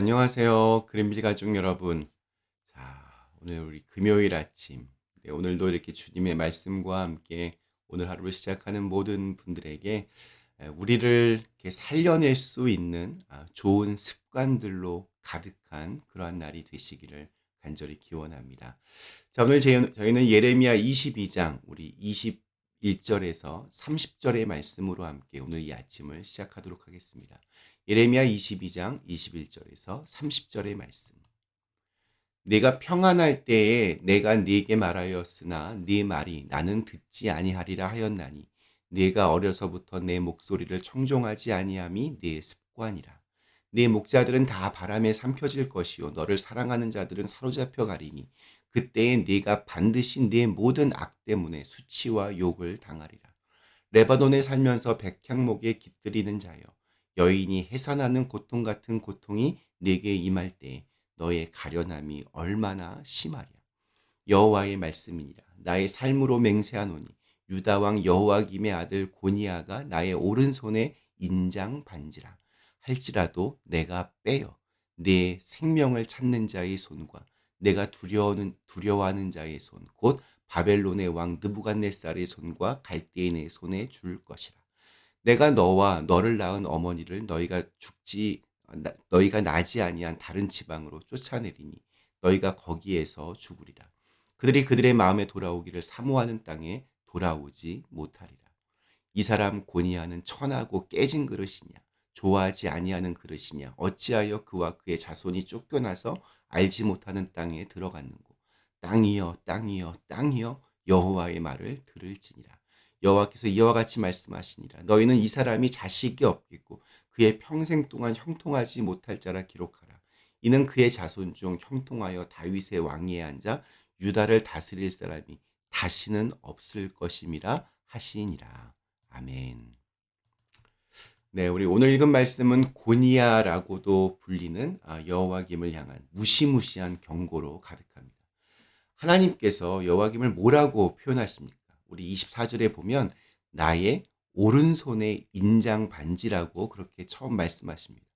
안녕하세요. 그린빌 가족 여러분. 자, 오늘 우리 금요일 아침. 네, 오늘도 이렇게 주님의 말씀과 함께 오늘 하루를 시작하는 모든 분들에게 에, 우리를 이렇게 살려낼 수 있는 아, 좋은 습관들로 가득한 그러한 날이 되시기를 간절히 기원합니다. 자, 오늘 제- 저희는 예레미야 22장 우리 21절에서 30절의 말씀으로 함께 오늘 이 아침을 시작하도록 하겠습니다. 예레미야 22장 21절에서 30절의 말씀. 내가 평안할 때에 내가 네게 말하였으나 네 말이 나는 듣지 아니하리라 하였나니 네가 어려서부터 내 목소리를 청종하지 아니함이 네 습관이라. 네 목자들은 다 바람에 삼켜질 것이요 너를 사랑하는 자들은 사로잡혀 가리니 그때에 네가 반드시 네 모든 악 때문에 수치와 욕을 당하리라. 레바논에 살면서 백향목에 깃들이는 자여 여인이 해산하는 고통 같은 고통이 내게 임할 때 너의 가련함이 얼마나 심하랴. 여호와의 말씀이니라. 나의 삶으로 맹세하노니 유다 왕 여호와김의 아들 고니아가 나의 오른손에 인장 반지라. 할지라도 내가 빼어 내 생명을 찾는 자의 손과 내가 두려워하는, 두려워하는 자의 손, 곧 바벨론의 왕 느부갓네살의 손과 갈대인의 손에 줄 것이라. 내가 너와 너를 낳은 어머니를 너희가 죽지 나- 너희가 나지 아니한 다른 지방으로 쫓아내리니 너희가 거기에서 죽으리라. 그들이 그들의 마음에 돌아오기를 사모하는 땅에 돌아오지 못하리라. 이 사람 고니아는 천하고 깨진 그릇이냐 좋아하지 아니하는 그릇이냐 어찌하여 그와 그의 자손이 쫓겨나서 알지 못하는 땅에 들어갔는고 땅이여 땅이여 땅이여 여호와의 말을 들을지니라 여호와께서 이와 같이 말씀하시니라 너희는 이 사람이 자식이 없겠고 그의 평생 동안 형통하지 못할 자라 기록하라 이는 그의 자손 중 형통하여 다윗의 왕위에 앉아 유다를 다스릴 사람이 다시는 없을 것임이라 하시니라 아멘. 네, 우리 오늘 읽은 말씀은 고니아라고도 불리는 아, 여호와김을 향한 무시무시한 경고로 가득합니다. 하나님께서 여호와김을 뭐라고 표현하십니까? 우리 24절에 보면 나의 오른손의 인장 반지라고 그렇게 처음 말씀하십니다.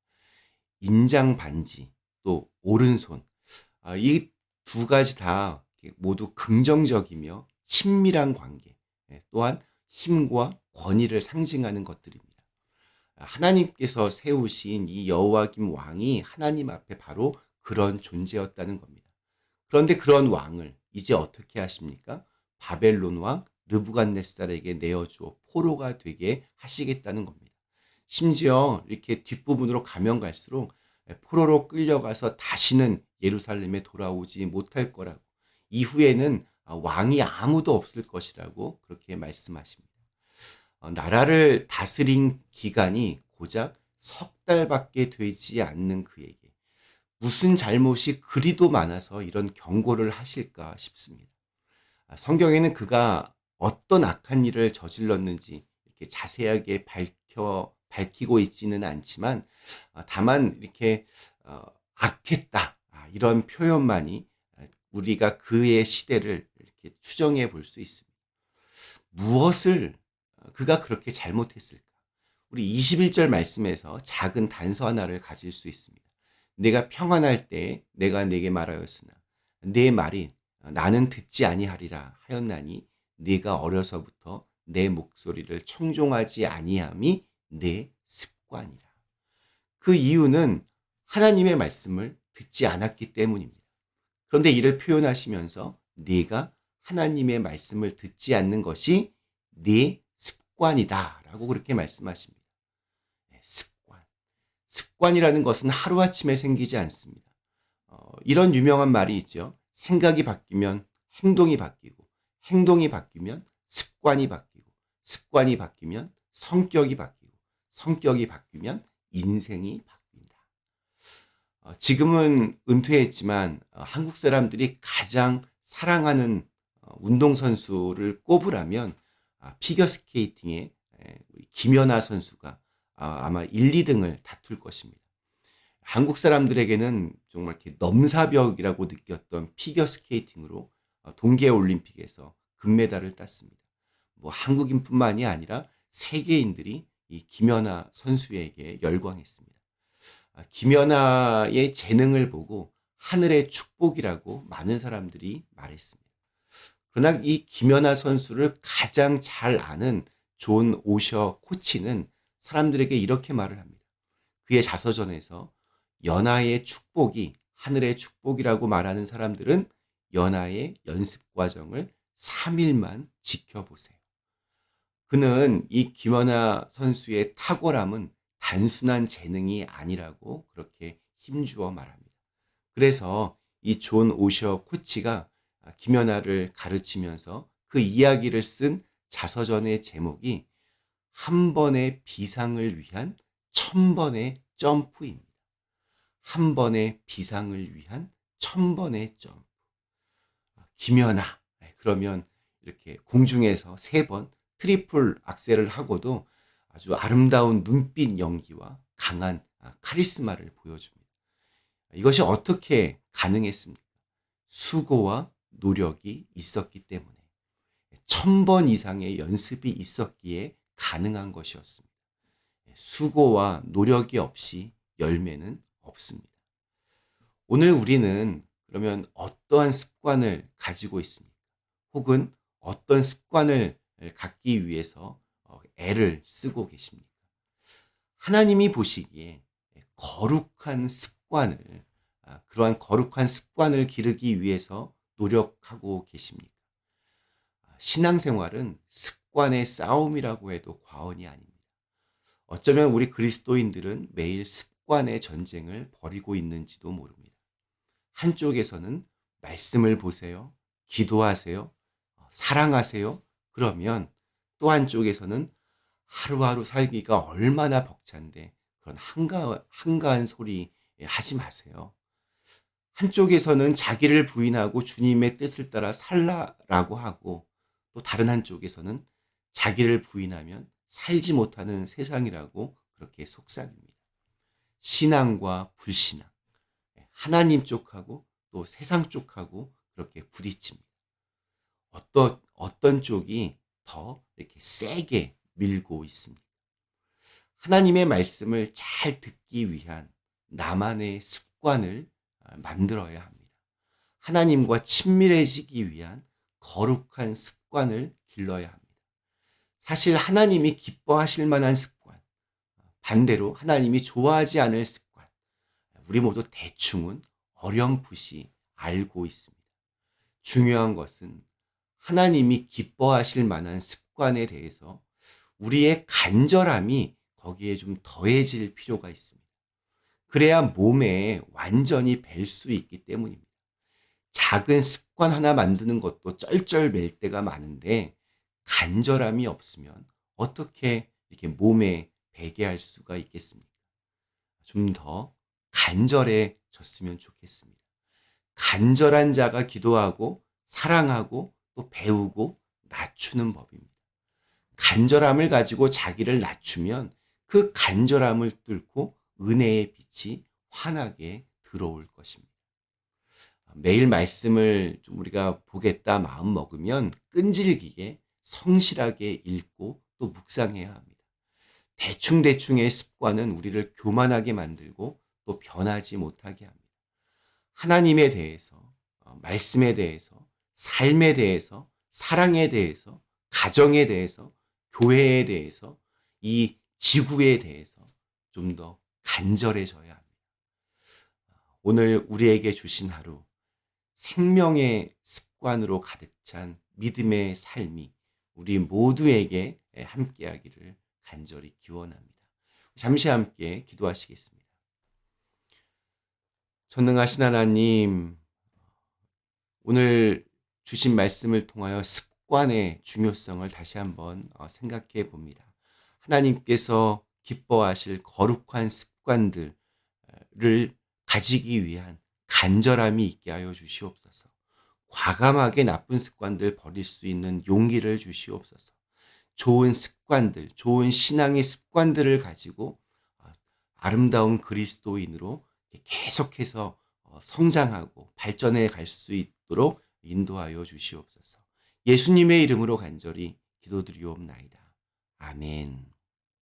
인장 반지 또 오른손 아, 이두 가지 다 모두 긍정적이며 친밀한 관계 예, 또한 힘과 권위를 상징하는 것들입니다. 하나님께서 세우신 이 여호와김 왕이 하나님 앞에 바로 그런 존재였다는 겁니다. 그런데 그런 왕을 이제 어떻게 하십니까? 바벨론 왕 느부갓네살에게 내어주어 포로가 되게 하시겠다는 겁니다. 심지어 이렇게 뒷부분으로 가면 갈수록 포로로 끌려가서 다시는 예루살렘에 돌아오지 못할 거라고 이후에는 왕이 아무도 없을 것이라고 그렇게 말씀하십니다. 어, 나라를 다스린 기간이 고작 석 달밖에 되지 않는 그에게 무슨 잘못이 그리도 많아서 이런 경고를 하실까 싶습니다. 아, 성경에는 그가 어떤 악한 일을 저질렀는지 이렇게 자세하게 밝혀 밝히고 있지는 않지만 아, 다만 이렇게 어, 악했다 아, 이런 표현만이 아, 우리가 그의 시대를 이렇게 추정해 볼 수 있습니다. 무엇을 어, 그가 그렇게 잘못했을까? 우리 21절 말씀에서 작은 단서 하나를 가질 수 있습니다. 내가 평안할 때 내가 내게 말하였으나 내 말이 나는 듣지 아니하리라 하였나니 네가 어려서부터 내 목소리를 청종하지 아니함이 내 습관이라. 그 이유는 하나님의 말씀을 듣지 않았기 때문입니다. 그런데 이를 표현하시면서 네가 하나님의 말씀을 듣지 않는 것이 네 습관이다라고 그렇게 말씀하십니다. 네, 습관. 습관이라는 것은 하루아침에 생기지 않습니다. 어, 이런 유명한 말이 있죠. 생각이 바뀌면 행동이 바뀌고, 행동이 바뀌면 습관이 바뀌고, 습관이 바뀌면 성격이 바뀌고, 성격이 바뀌면 인생이 바뀐다. 어, 지금은 은퇴했지만 어, 한국 사람들이 가장 사랑하는 어, 운동선수를 꼽으라면 아, 피겨스케이팅의 김연아 선수가 아, 아마 1, 2등을 다툴 것입니다. 한국 사람들에게는 정말 이렇게 넘사벽이라고 느꼈던 피겨스케이팅으로 어, 동계 올림픽에서 금메달을 땄습니다. 뭐 한국인뿐만이 아니라 세계인들이 이 김연아 선수에게 열광했습니다. 아, 김연아의 재능을 보고 하늘의 축복이라고 많은 사람들이 말했습니다. 그러나 이 김연아 선수를 가장 잘 아는 존 오셔 코치는 사람들에게 이렇게 말을 합니다. 그의 자서전에서 연하의 축복이 하늘의 축복이라고 말하는 사람들은 연하의 연습 과정을 3일만 지켜보세요. 그는 이 김연아 선수의 탁월함은 단순한 재능이 아니라고 그렇게 힘주어 말합니다. 그래서 이 존 오셔 코치가 김연아를 가르치면서 그 이야기를 쓴 자서전의 제목이 한 번의 비상을 위한 천 번의 점프입니다. 한 번의 비상을 위한 천 번의 점프. 김연아. 네, 그러면 이렇게 공중에서 세 번 트리플 악셀을 하고도 아주 아름다운 눈빛 연기와 강한 아, 카리스마를 보여줍니다. 이것이 어떻게 가능했습니까? 수고와 노력이 있었기 때문에 천 번 이상의 연습이 있었기에 가능한 것이었습니다. 수고와 노력이 없이 열매는 없습니다. 오늘 우리는 그러면 어떠한 습관을 가지고 있습니까? 혹은 어떤 습관을 갖기 위해서 어, 애를 쓰고 계십니까? 하나님이 보시기에 거룩한 습관을, 아, 그러한 거룩한 습관을 기르기 위해서 노력하고 계십니까? 아, 신앙생활은 습관의 싸움이라고 해도 과언이 아닙니다. 어쩌면 우리 그리스도인들은 매일 습관의 전쟁을 벌이고 있는지도 모릅니다. 한쪽에서는 말씀을 보세요. 기도하세요. 어, 사랑하세요. 그러면 또 한쪽에서는 하루하루 살기가 얼마나 벅찬데 그런 한가, 한가한 소리 하지 마세요. 한쪽에서는 자기를 부인하고 주님의 뜻을 따라 살라라고 하고 또 다른 한쪽에서는 자기를 부인하면 살지 못하는 세상이라고 그렇게 속삭입니다. 신앙과 불신앙, 하나님 쪽하고 또 세상 쪽하고 그렇게 부딪힙니다. 어떤, 어떤 쪽이 더 이렇게 세게 밀고 있습니다. 하나님의 말씀을 잘 듣기 위한 나만의 습관을 아, 만들어야 합니다. 하나님과 친밀해지기 위한 거룩한 습관을 길러야 합니다. 사실 하나님이 기뻐하실 만한 습관, 반대로 하나님이 좋아하지 않을 습관, 우리 모두 대충은 어렴풋이 알고 있습니다. 중요한 것은 하나님이 기뻐하실 만한 습관에 대해서 우리의 간절함이 거기에 좀 더해질 필요가 있습니다. 그래야 몸에 완전히 뵐 수 있기 때문입니다. 작은 습관 하나 만드는 것도 쩔쩔맬 때가 많은데 간절함이 없으면 어떻게 이렇게 몸에 배게 할 수가 있겠습니까? 좀 더 간절해졌으면 좋겠습니다. 간절한 자가 기도하고 사랑하고 또 배우고 낮추는 법입니다. 간절함을 가지고 자기를 낮추면 그 간절함을 뚫고 은혜의 빛이 환하게 들어올 것입니다. 매일 말씀을 좀 우리가 보겠다 마음 먹으면 끈질기게 성실하게 읽고 또 묵상해야 합니다. 대충대충의 습관은 우리를 교만하게 만들고 또 변하지 못하게 합니다. 하나님에 대해서, 어, 말씀에 대해서, 삶에 대해서, 사랑에 대해서, 가정에 대해서, 교회에 대해서, 이 지구에 대해서 좀 더 간절해져야 합니다. 오늘 우리에게 주신 하루, 생명의 습관으로 가득 찬 믿음의 삶이 우리 모두에게 함께하기를 간절히 기원합니다. 잠시 함께 기도하시겠습니다. 전능하신 하나님, 오늘 주신 말씀을 통하여 습관의 중요성을 다시 한번 어, 생각해 봅니다. 하나님께서 기뻐하실 거룩한 습관들을 가지기 위한 간절함이 있게 하여 주시옵소서. 과감하게 나쁜 습관들 버릴 수 있는 용기를 주시옵소서. 좋은 습관들, 좋은 신앙의 습관들을 가지고 어, 아름다운 그리스도인으로 계속해서 어, 성장하고 발전해 갈 수 있도록 인도하여 주시옵소서. 예수님의 이름으로 간절히 기도드리옵나이다. 아멘.